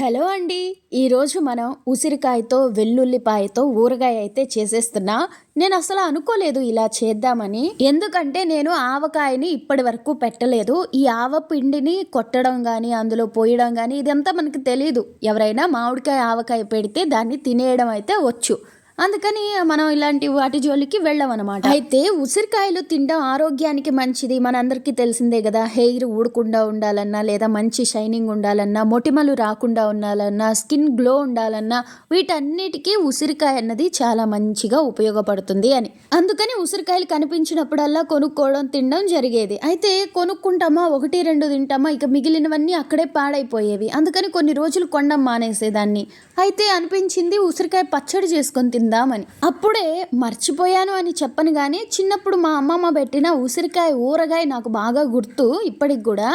Hello అండి. ఈరోజు మనం ఉసిరికాయతో వెల్లుల్లిపాయతో ఊరగాయ అయితే చేసేస్తున్నా. నేను అసలు అనుకోలేదు ఇలా చేద్దామని. ఎందుకంటే నేను ఆవకాయని ఇప్పటి వరకు పెట్టలేదు. ఈ ఆవ పిండిని కొట్టడం కానీ అందులో పోయడం కానీ ఇదంతా మనకి తెలియదు ఎవరైనా మామిడికాయ ఆవకాయ పెడితే దాన్ని తినేయడం అయితే వచ్చు. అందుకని మనం ఇలాంటి వాటి జోలికి వెళ్ళామన్నమాట. అయితే ఉసిరికాయలు తినడం ఆరోగ్యానికి మంచిది మనందరికీ తెలిసిందే కదా. హెయిర్ ఊడకుండా ఉండాలన్నా లేదా మంచి షైనింగ్ ఉండాలన్నా మొటిమలు రాకుండా ఉండాలన్నా స్కిన్ గ్లో ఉండాలన్నా వీటన్నిటికీ ఉసిరికాయ అన్నది చాలా మంచిగా ఉపయోగపడుతుంది అని. అందుకని ఉసిరికాయలు కనిపించినప్పుడల్లా కొనుక్కోవడం తినడం జరిగేది. అయితే కొనుక్కుంటామా ఒకటి రెండు తింటామా ఇక మిగిలినవన్నీ అక్కడే పాడైపోయేవి. అందుకని కొన్ని రోజులు కొండం మానేసేదాన్ని. అయితే అనిపించింది ఉసిరికాయ పచ్చడి చేసుకొని తిందామని. అప్పుడే మర్చిపోయాను అని చెప్పను కానీ చిన్నప్పుడు మా అమ్మమ్మ పెట్టిన ఉసిరికాయ ఊరగాయ నాకు బాగా గుర్తు ఇప్పటికి కూడా.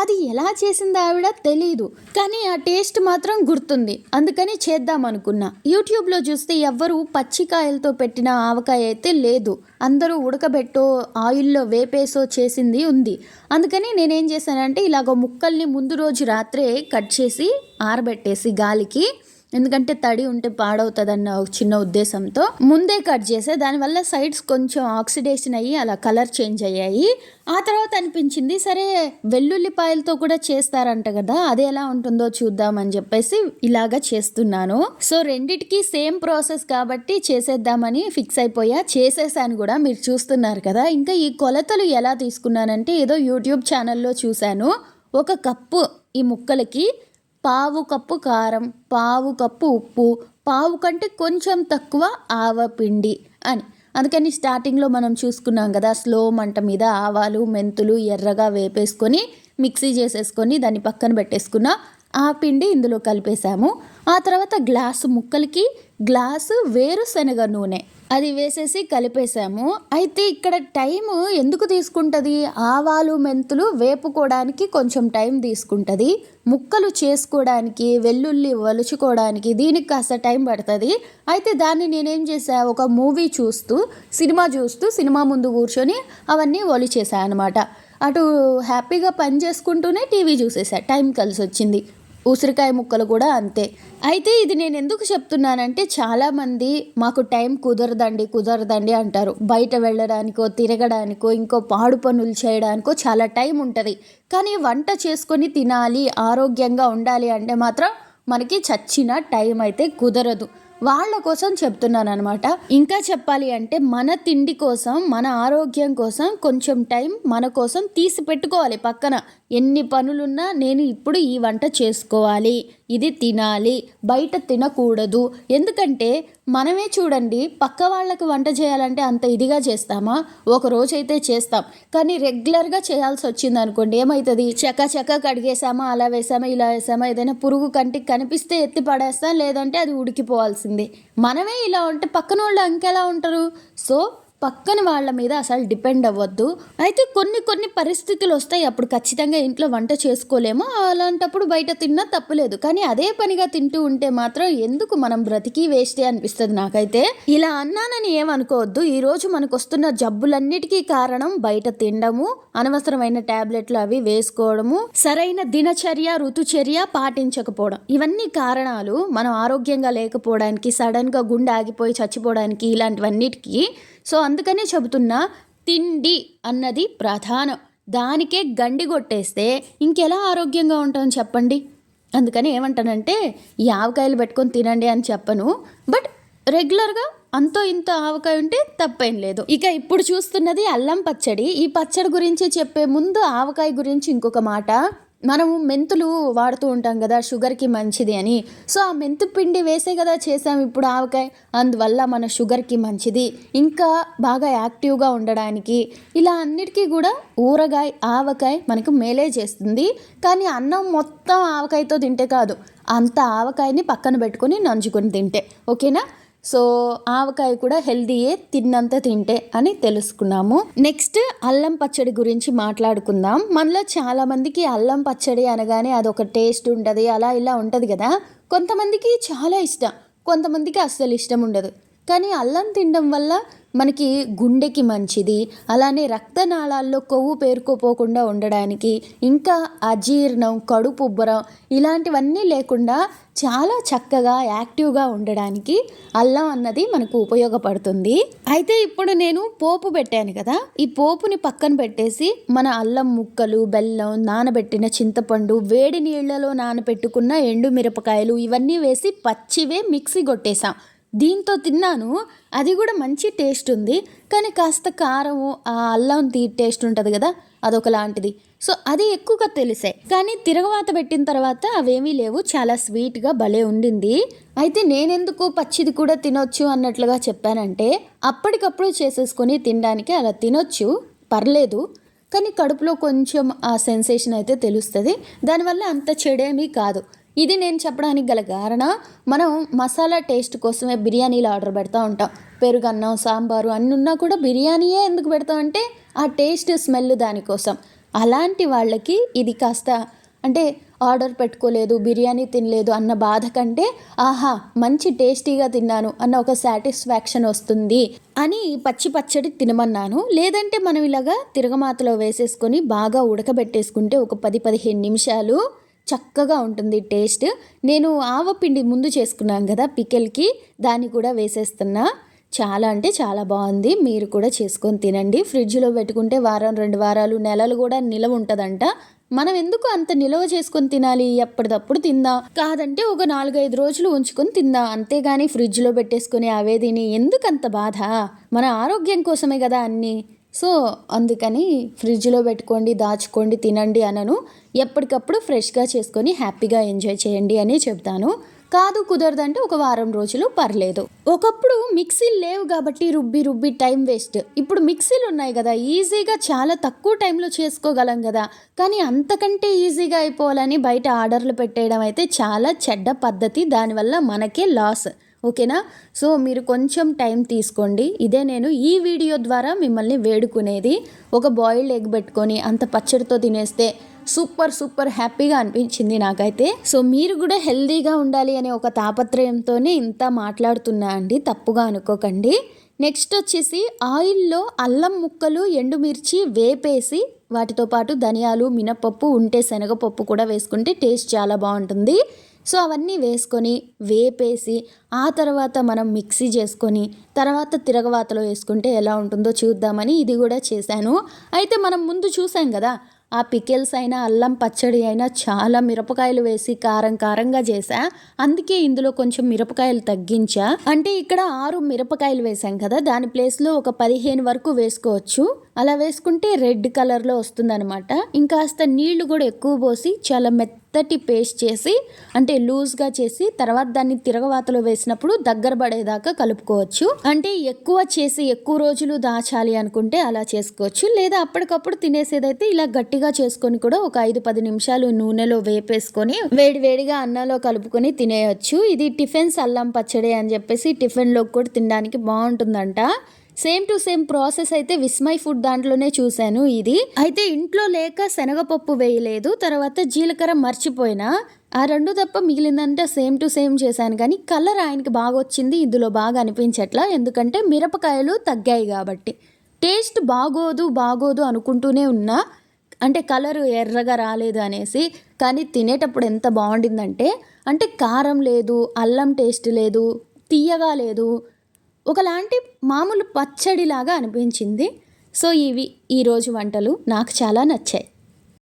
అది ఎలా చేసింది ఆవిడ తెలీదు కానీ ఆ టేస్ట్ మాత్రం గుర్తుంది. అందుకని చేద్దాం అనుకున్నా. యూట్యూబ్లో చూస్తే ఎవ్వరు పచ్చికాయలతో పెట్టిన ఆవకాయ అయితే లేదు. అందరూ ఉడకబెట్టో ఆయిల్లో వేపేసో చేసింది ఉంది. అందుకని నేనేం చేశానంటే ఇలాగ ముక్కల్ని ముందు రోజు రాత్రే కట్ చేసి ఆరబెట్టేసి గాలికి ఎందుకంటే తడి ఉంటే పాడవుతుందన్న ఒక చిన్న ఉద్దేశంతో ముందే కట్ చేసే దానివల్ల సైడ్స్ కొంచెం ఆక్సిడేషన్ అయ్యి అలా కలర్ చేంజ్ అయ్యాయి. ఆ తర్వాత అనిపించింది సరే వెల్లుల్లిపాయలతో కూడా చేస్తారంట కదా అది ఎలా ఉంటుందో చూద్దామని చెప్పేసి ఇలాగా చేస్తున్నాను. సో రెండిటికి సేమ్ ప్రాసెస్ కాబట్టి చేసేద్దామని ఫిక్స్ అయిపోయా. చేసేసాను కూడా మీరు చూస్తున్నారు కదా. ఇంకా ఈ కొలతలు ఎలా తీసుకున్నానంటే ఏదో యూట్యూబ్ ఛానల్లో చూశాను. ఒక కప్పు ఈ ముక్కలకి పావు కప్పు కారం పావు కప్పు ఉప్పు పావు కంటే కొంచెం తక్కువ ఆవపిండి అని. అందుకని స్టార్టింగ్లో మనం చూసుకున్నాం కదా స్లో మంట మీద ఆవాలు మెంతులు ఎర్రగా వేపేసుకొని మిక్సీ చేసేసుకొని దాన్ని పక్కన పెట్టేసుకున్న ఆ పిండి ఇందులో కలిపేసాము ఆ తర్వాత గ్లాసు ముక్కలకి గ్లాసు వేరుశనగ నూనె. అది వేసేసి కలిపేసాము. అయితే ఇక్కడ టైం ఎందుకు తీసుకుంటుంది? ఆవాలు మెంతులు వేపుకోవడానికి కొంచెం టైం తీసుకుంటుంది. ముక్కలు చేసుకోవడానికి వెల్లుల్లి వలుచుకోవడానికి దీనికి కాస్త టైం పడుతుంది. అయితే దాన్ని నేనేం చేశా? ఒక మూవీ చూస్తూ సినిమా చూస్తూ సినిమా ముందు కూర్చొని అవన్నీ ఒలిచేసా అనమాట అటు హ్యాపీగా పని చేసుకుంటూనే టీవీ చూసేసా టైం కలిసి వచ్చింది ఉసిరికాయ ముక్కలు కూడా అంతే. అయితే ఇది నేను ఎందుకు చెప్తున్నానంటే చాలామంది మాకు టైం కుదరదండి కుదరదండి అంటారు. బయట వెళ్ళడానికో తిరగడానికో ఇంకో పాడు పనులు చేయడానికో చాలా టైం ఉంటుంది. కానీ వంట చేసుకొని తినాలి ఆరోగ్యంగా ఉండాలి అంటే మాత్రం మనకి చచ్చిన టైం అయితే కుదరదు. వాళ్ళ కోసం చెప్తున్నాను అనమాట ఇంకా చెప్పాలి అంటే మన తిండి కోసం మన ఆరోగ్యం కోసం కొంచెం టైం మన కోసం తీసి పెట్టుకోవాలి పక్కన. ఎన్ని పనులున్నా నేను ఇప్పుడు ఈ వంట చేసుకోవాలి. ఇది తినాలి. బయట తినకూడదు. ఎందుకంటే మనమే చూడండి పక్క వాళ్ళకి వంట చేయాలంటే అంత ఇదిగా చేస్తామా? ఒక రోజు అయితే చేస్తాం. కానీ రెగ్యులర్గా చేయాల్సి వచ్చింది అనుకోండి ఏమవుతుంది చక్క చక్క కడిగేసామా అలా వేసామా ఇలా వేసామా ఏదైనా పురుగు కంటికి కనిపిస్తే ఎత్తి పడేస్తాం లేదంటే అది ఉడికిపోవాల్సిందే. మనమే ఇలా ఉంటే పక్కన వాళ్ళు ఇంకెలా ఉంటారు? సో పక్కన వాళ్ళ మీద అసలు డిపెండ్ అవ్వద్దు. అయితే కొన్ని కొన్ని పరిస్థితులు వస్తాయి. అప్పుడు ఖచ్చితంగా ఇంట్లో వంట చేసుకోలేము. అలాంటప్పుడు బయట తిన్నా తప్పులేదు. కానీ అదే పనిగా తింటూ ఉంటే మాత్రం ఎందుకు మనం బ్రతికి వేస్టే అనిపిస్తుంది నాకైతే. ఇలా అన్నానని ఏమనుకోవద్దు. ఈరోజు మనకు వస్తున్న జబ్బులన్నిటికీ కారణం బయట తినడము అనవసరమైన టాబ్లెట్లు అవి వేసుకోవడము సరైన దినచర్య ఋతుచర్య పాటించకపోవడం. ఇవన్నీ కారణాలు మనం ఆరోగ్యంగా లేకపోవడానికి సడన్గా గుండె ఆగిపోయి చచ్చిపోవడానికి ఇలాంటివన్నిటికీ సో అందుకనే చెబుతున్నా తిండి అన్నది ప్రధానం. దానికే గండి కొట్టేస్తే ఇంకెలా ఆరోగ్యంగా ఉంటాం చెప్పండి? అందుకని ఏమంటానంటే ఈ ఆవకాయలు పెట్టుకొని తినండి అని చెప్పను. బట్ రెగ్యులర్గా అంతో ఇంత ఆవకాయ ఉంటే తప్పేం లేదు. ఇక ఇప్పుడు చూస్తున్నది అల్లం పచ్చడి. ఈ పచ్చడి గురించి చెప్పే ముందు ఆవకాయ గురించి ఇంకొక మాట. మనము మెంతులు వాడుతూ ఉంటాం కదా షుగర్కి మంచిది అని. సో ఆ మెంతు పిండి వేసే కదా చేసాం ఇప్పుడు ఆవకాయ. అందువల్ల మన షుగర్కి మంచిది. ఇంకా బాగా యాక్టివ్గా ఉండడానికి ఇలా అన్నిటికీ కూడా ఊరగాయ ఆవకాయ మనకు మేలే చేస్తుంది. కానీ అన్నం మొత్తం ఆవకాయతో తింటే కాదు అంత ఆవకాయని పక్కన పెట్టుకొని నంచుకొని తింటే. ఓకేనా? సో ఆవకాయ కూడా హెల్దీయే తిన్నంత తింటే అని తెలుసుకున్నాము. నెక్స్ట్ అల్లం పచ్చడి గురించి మాట్లాడుకుందాం. మనలో చాలా మందికి అల్లం పచ్చడి అనగానే అదొక టేస్ట్ ఉంటుంది అలా ఇలా ఉంటుంది కదా. కొంతమందికి చాలా ఇష్టం కొంతమందికి అస్సలు ఇష్టం ఉండదు. కానీ అల్లం తినడం వల్ల మనకి గుండెకి మంచిది. అలానే రక్తనాళాల్లో కొవ్వు పేరుకోపోకుండా ఉండడానికి ఇంకా అజీర్ణం కడుపు ఉబ్బరం ఇలాంటివన్నీ లేకుండా చాలా చక్కగా యాక్టివ్గా ఉండడానికి అల్లం అన్నది మనకు ఉపయోగపడుతుంది. అయితే ఇప్పుడు నేను పోపు పెట్టాను కదా ఈ పోపుని పక్కన పెట్టేసి మన అల్లం ముక్కలు బెల్లం నానబెట్టిన చింతపండు వేడి నీళ్ళలో నానబెట్టుకున్న ఎండు మిరపకాయలు ఇవన్నీ వేసి పచ్చివే మిక్సీ కొట్టేశాం దీంతో తిన్నాను. అది కూడా మంచి టేస్ట్ ఉంది. కానీ కాస్త కారం ఆ అల్లం తీ టేస్ట్ ఉంటుంది కదా అదొకలాంటిది. సో అది ఎక్కువగా తెలిసాయి కానీ తిరగవాత పెట్టిన తర్వాత అవేమీ లేవు. చాలా స్వీట్గా భలే ఉండింది. అయితే నేనెందుకు పచ్చిది కూడా తినొచ్చు అన్నట్లుగా చెప్పానంటే అప్పటికప్పుడు చేసేసుకొని తినడానికి అలా తినొచ్చు పర్లేదు. కానీ కడుపులో కొంచెం ఆ సెన్సేషన్ అయితే తెలుస్తుంది. దానివల్ల అంత చెడేమీ కాదు. ఇది నేను చెప్పడానికి గల కారణం మనం మసాలా టేస్ట్ కోసమే బిర్యానీలు ఆర్డర్ పెడతా ఉంటాం. పెరుగన్నం సాంబారు అన్నీ ఉన్నా కూడా బిర్యానీయే ఎందుకు పెడతాం అంటే ఆ టేస్ట్ స్మెల్ దానికోసం. అలాంటి వాళ్ళకి ఇది కాస్త అంటే ఆర్డర్ పెట్టుకోలేదు బిర్యానీ తినలేదు అన్న బాధ కంటే ఆహా మంచి టేస్టీగా తిన్నాను అన్న ఒక సాటిస్ఫాక్షన్ వస్తుంది అని పచ్చి పచ్చడి తినమన్నాను. లేదంటే మనం ఇలాగా తిరగమాతలో వేసేసుకొని బాగా ఉడకబెట్టేసుకుంటే ఒక పది పదిహేను నిమిషాలు చక్కగా ఉంటుంది టేస్ట్. నేను ఆవపిండి ముందు చేసుకున్నాను కదా పికెల్కి దాన్ని కూడా వేసేస్తున్నా. చాలా అంటే చాలా బాగుంది. మీరు కూడా చేసుకొని తినండి. ఫ్రిడ్జ్లో పెట్టుకుంటే వారం రెండు వారాలు నెలలు కూడా నిలవ ఉంటుందంట. మనం ఎందుకు అంత నిలవ చేసుకొని తినాలి? ఎప్పటిదప్పుడు తిందాం. కాదంటే ఒక నాలుగైదు రోజులు ఉంచుకొని తిందాం. అంతేగాని ఫ్రిడ్జ్లో పెట్టేసుకొని అవే తిని ఎందుకంత బాధ? మన ఆరోగ్యం కోసమే కదా అన్నీ. సో అందుకని ఫ్రిడ్జ్లో పెట్టుకోండి దాచుకోండి తినండి అనను. ఎప్పటికప్పుడు ఫ్రెష్గా చేసుకొని హ్యాపీగా ఎంజాయ్ చేయండి అని చెప్తాను కాదు కుదరదంటే ఒక వారం రోజులు పర్లేదు. ఒకప్పుడు మిక్సీలు లేవు కాబట్టి రుబ్బి రుబ్బి టైం వేస్ట్. ఇప్పుడు మిక్సీలు ఉన్నాయి కదా ఈజీగా చాలా తక్కువ టైంలో చేసుకోగలం కదా. కానీ అంతకంటే ఈజీగా అయిపోవాలని బయట ఆర్డర్లు పెట్టేయడం అయితే చాలా చెడ్డ పద్ధతి. దానివల్ల మనకే లాస్. ఓకేనా? సో మీరు కొంచెం టైం తీసుకోండి. ఇదే నేను ఈ వీడియో ద్వారా మిమ్మల్ని వేడుకునేది. ఒక బాయిల్డ్ ఎగ్ పెట్టుకొని అంత పచ్చడితో తినేస్తే సూపర్ సూపర్ హ్యాపీగా అనిపించింది నాకైతే. సో మీరు కూడా హెల్దీగా ఉండాలి అనే ఒక తాపత్రయంతోనే ఇంత మాట్లాడుతున్నా అండి. తప్పుగా అనుకోకండి. నెక్స్ట్ వచ్చేసి ఆయిల్లో అల్లం ముక్కలు ఎండుమిర్చి వేపేసి వాటితో పాటు ధనియాలు మినపప్పు ఉంటే శనగపప్పు కూడా వేసుకుంటే టేస్ట్ చాలా బాగుంటుంది. సో అవన్నీ వేసుకొని వేపేసి ఆ తర్వాత మనం మిక్సీ చేసుకొని తర్వాత తిరగవాతలో వేసుకుంటే ఎలా ఉంటుందో చూద్దామని ఇది కూడా చేశాను. అయితే మనం ముందు చూసాం కదా ఆ పికెల్స్ అయినా అల్లం పచ్చడి అయినా చాలా మిరపకాయలు వేసి కారం కారంగా చేసా అందుకే ఇందులో కొంచెం మిరపకాయలు తగ్గించా. అంటే ఇక్కడ ఆరు మిరపకాయలు వేసాం కదా దాని ప్లేస్లో ఒక పదిహేను వరకు వేసుకోవచ్చు. అలా వేసుకుంటే రెడ్ కలర్లో వస్తుందన్నమాట. ఇంకాస్త నీళ్ళు కూడా ఎక్కువ పోసి చాలా మెత్త మెత్తటి పేస్ట్ చేసి అంటే లూజ్గా చేసి తర్వాత దాన్ని తిరగవాతలో వేసినప్పుడు దగ్గర పడేదాకా కలుపుకోవచ్చు. అంటే ఎక్కువ చేసి ఎక్కువ రోజులు దాచాలి అనుకుంటే అలా చేసుకోవచ్చు. లేదా అప్పటికప్పుడు తినేసేదైతే ఇలా గట్టిగా చేసుకొని కూడా ఒక ఐదు పది నిమిషాలు నూనెలో వేపేసుకొని వేడి వేడిగా అన్నంలో కలుపుకొని తినేయచ్చు. ఇది టిఫిన్స్ అల్లం పచ్చడి అని చెప్పేసి టిఫిన్లో కూడా తినడానికి బాగుంటుందంట. సేమ్ టు సేమ్ ప్రాసెస్ అయితే విస్మయ్ ఫుడ్ దాంట్లోనే చూశాను ఇది. అయితే ఇంట్లో లేక శనగపప్పు వేయలేదు తర్వాత జీలకర్ర మర్చిపోయినా ఆ రెండు తప్ప మిగిలిందంటే సేమ్ టు సేమ్ చేశాను. కానీ కలర్ ఆయనకి బాగా వచ్చింది ఇందులో బాగా అనిపించట్లా. ఎందుకంటే మిరపకాయలు తగ్గాయి కాబట్టి. టేస్ట్ బాగోదు బాగోదు అనుకుంటూనే ఉన్నా. అంటే కలర్ ఎర్రగా రాలేదు అనేసి. కానీ తినేటప్పుడు ఎంత బాగుండిందంటే అంటే కారం లేదు అల్లం టేస్ట్ లేదు తీయగా లేదు. ఒకలాంటి మామూలు పచ్చడిలాగా అనిపించింది. సో ఇవి ఈరోజు వంటలు. నాకు చాలా నచ్చాయి.